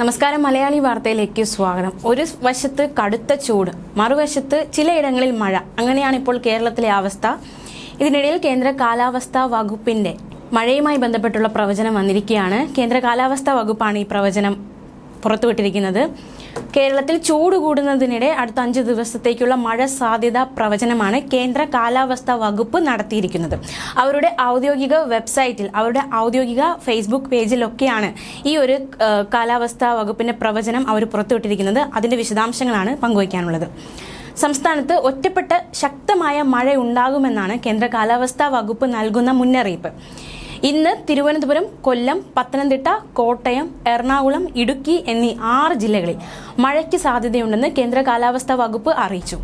നമസ്കാരം മലയാളി വാർത്തയിലേക്ക് സ്വാഗതം. ഒരു വശത്ത് കടുത്ത ചൂട് മറുവശത്ത് ചിലയിടങ്ങളിൽ മഴ. അങ്ങനെയാണ് ഇപ്പോൾ കേരളത്തിലെ അവസ്ഥ. ഇതിനിടയിൽ കേന്ദ്ര കാലാവസ്ഥാ വകുപ്പിന്റെ മഴയുമായി ബന്ധപ്പെട്ടുള്ള പ്രവചനം വന്നിരിക്കുകയാണ്. കേന്ദ്ര കാലാവസ്ഥാ വകുപ്പാണ് ഈ പ്രവചനം പുറത്തുവിട്ടിരിക്കുന്നത്. കേരളത്തിൽ ചൂട് കൂടുന്നതിനിടെ അടുത്ത അഞ്ച് ദിവസത്തേക്കുള്ള മഴ സാധ്യത പ്രവചനമാണ് കേന്ദ്ര കാലാവസ്ഥാ വകുപ്പ് നടത്തിയിരിക്കുന്നത്. അവരുടെ ഔദ്യോഗിക വെബ്സൈറ്റിൽ അവരുടെ ഔദ്യോഗിക ഫേസ്ബുക്ക് പേജിലൊക്കെയാണ് ഈ ഒരു കാലാവസ്ഥാ വകുപ്പിന്റെ പ്രവചനം അവർ പുറത്തുവിട്ടിരിക്കുന്നത്. അതിന്റെ വിശദാംശങ്ങളാണ് പങ്കുവയ്ക്കാനുള്ളത്. സംസ്ഥാനത്ത് ഒറ്റപ്പെട്ട ശക്തമായ മഴ ഉണ്ടാകുമെന്നാണ് കേന്ദ്ര കാലാവസ്ഥാ വകുപ്പ് നൽകുന്ന മുന്നറിയിപ്പ്. ഇന്ന് തിരുവനന്തപുരം കൊല്ലം പത്തനംതിട്ട കോട്ടയം എറണാകുളം ഇടുക്കി എന്നീ ആറ് ജില്ലകളിൽ മഴയ്ക്ക് സാധ്യതയുണ്ടെന്ന് കേന്ദ്ര കാലാവസ്ഥാ വകുപ്പ് അറിയിച്ചു.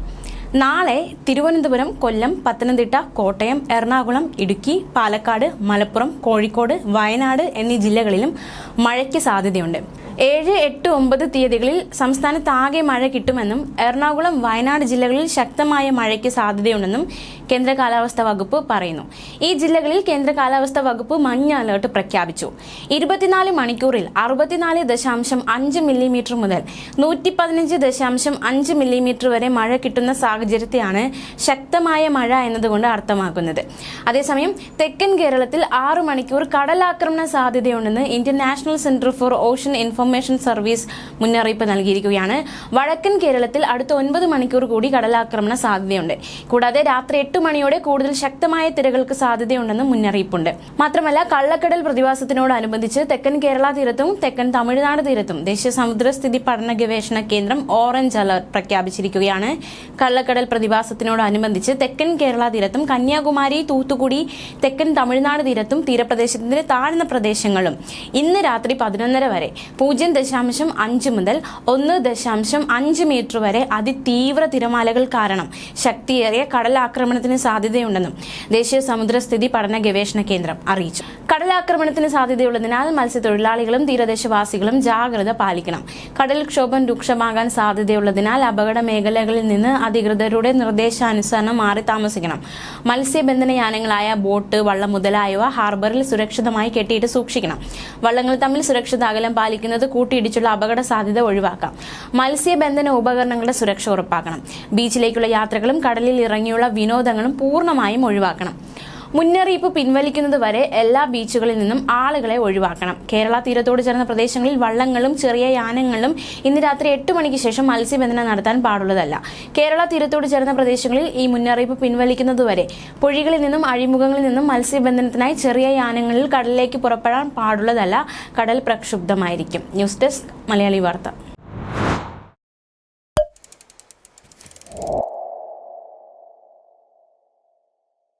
നാളെ തിരുവനന്തപുരം കൊല്ലം പത്തനംതിട്ട കോട്ടയം എറണാകുളം ഇടുക്കി പാലക്കാട് മലപ്പുറം കോഴിക്കോട് വയനാട് എന്നീ ജില്ലകളിലും മഴയ്ക്ക് സാധ്യതയുണ്ട്. ഏഴ് എട്ട് ഒമ്പത് തീയതികളിൽ സംസ്ഥാനത്ത് ആകെ മഴ കിട്ടുമെന്നും എറണാകുളം വയനാട് ജില്ലകളിൽ ശക്തമായ മഴയ്ക്ക് സാധ്യതയുണ്ടെന്നും കേന്ദ്ര കാലാവസ്ഥാ വകുപ്പ് പറയുന്നു. ഈ ജില്ലകളിൽ കേന്ദ്ര കാലാവസ്ഥാ വകുപ്പ് മഞ്ഞ അലേർട്ട് പ്രഖ്യാപിച്ചു. ഇരുപത്തിനാല് മണിക്കൂറിൽ അറുപത്തിനാല് ദശാംശം അഞ്ച് മില്ലിമീറ്റർ മുതൽ നൂറ്റി പതിനഞ്ച് ദശാംശം അഞ്ച് മില്ലിമീറ്റർ വരെ മഴ കിട്ടുന്ന സാഹചര്യത്തെയാണ് ശക്തമായ മഴ എന്നതുകൊണ്ട് അർത്ഥമാക്കുന്നത്. അതേസമയം തെക്കൻ കേരളത്തിൽ ആറ് മണിക്കൂർ കടലാക്രമണ സാധ്യതയുണ്ടെന്ന് Indian National Centre for Ocean Information Service മുന്നറിയിപ്പ് നൽകിയിരിക്കുകയാണ്. വടക്കൻ കേരളത്തിൽ അടുത്ത ഒൻപത് മണിക്കൂർ കൂടി കടലാക്രമണ സാധ്യതയുണ്ട്. കൂടാതെ രാത്രി എട്ട് മണിയോടെ കൂടുതൽ ശക്തമായ തിരകൾക്ക് സാധ്യതയുണ്ടെന്ന് മുന്നറിയിപ്പുണ്ട്. മാത്രമല്ല കള്ളക്കടൽ പ്രതിഭാസത്തിനോടനുബന്ധിച്ച് തെക്കൻ കേരള തീരത്തും തെക്കൻ തമിഴ്നാട് തീരത്തും ദേശീയ സമുദ്രസ്ഥിതി പഠന ഗവേഷണ കേന്ദ്രം ഓറഞ്ച് അലർട്ട് പ്രഖ്യാപിച്ചിരിക്കുകയാണ്. കള്ളക്കടൽ പ്രതിഭാസത്തിനോടനുബന്ധിച്ച് തെക്കൻ കേരള തീരത്തും കന്യാകുമാരി തൂത്തുക്കുടി തെക്കൻ തമിഴ്നാട് തീരത്തും തീരപ്രദേശത്തിന്റെ താഴ്ന്ന പ്രദേശങ്ങളും ഇന്ന് രാത്രി പതിനൊന്നര വരെ പൂജ്യം ദശാംശം അഞ്ച് മുതൽ ഒന്ന് ദശാംശം അഞ്ച് മീറ്റർ വരെ അതിതീവ്ര തിരമാലകൾ കാരണം ശക്തിയേറിയ കടലാക്രമണത്തിന് സാധ്യതയുണ്ടെന്നും ദേശീയ സമുദ്രസ്ഥിതി പഠന ഗവേഷണ കേന്ദ്രം അറിയിച്ചു. കടലാക്രമണത്തിന് സാധ്യതയുള്ളതിനാൽ മത്സ്യത്തൊഴിലാളികളും തീരദേശവാസികളും ജാഗ്രത പാലിക്കണം. കടൽക്ഷോഭം രൂക്ഷമാകാൻ സാധ്യതയുള്ളതിനാൽ അപകട മേഖലകളിൽ നിന്ന് അധികൃതരുടെ നിർദ്ദേശാനുസരണം മാറി താമസിക്കണം. മത്സ്യബന്ധന യാനങ്ങളായ ബോട്ട് വള്ളം മുതലായവ ഹാർബറിൽ സുരക്ഷിതമായി കെട്ടിയിട്ട് സൂക്ഷിക്കണം. വള്ളങ്ങൾ തമ്മിൽ സുരക്ഷിത അകലം പാലിക്കുന്നത് കൂട്ടിയിടിച്ചുള്ള അപകട സാധ്യത ഒഴിവാക്കാം. മത്സ്യബന്ധന ഉപകരണങ്ങളുടെ സുരക്ഷ ഉറപ്പാക്കണം. ബീച്ചിലേക്കുള്ള യാത്രകളും കടലിൽ ഇറങ്ങിയുള്ള വിനോദങ്ങളും പൂർണമായും ഒഴിവാക്കണം. മുന്നറിയിപ്പ് പിൻവലിക്കുന്നത് വരെ എല്ലാ ബീച്ചുകളിൽ നിന്നും ആളുകളെ ഒഴിവാക്കണം. കേരള തീരത്തോട് ചേർന്ന പ്രദേശങ്ങളിൽ വള്ളങ്ങളും ചെറിയ യാനങ്ങളും ഇന്ന് രാത്രി എട്ട് മണിക്ക് ശേഷം മത്സ്യബന്ധനം നടത്താൻ പാടുള്ളതല്ല. കേരള തീരത്തോട് ചേർന്ന പ്രദേശങ്ങളിൽ ഈ മുന്നറിയിപ്പ് പിൻവലിക്കുന്നതുവരെ പുഴകളിൽ നിന്നും അഴിമുഖങ്ങളിൽ നിന്നും മത്സ്യബന്ധനത്തിനായി ചെറിയ യാനങ്ങളിൽ കടലിലേക്ക് പുറപ്പെടാൻ പാടുള്ളതല്ല. കടൽ പ്രക്ഷുബ്ധമായിരിക്കും. ന്യൂസ് ഡെസ്ക് മലയാളി വാർത്ത.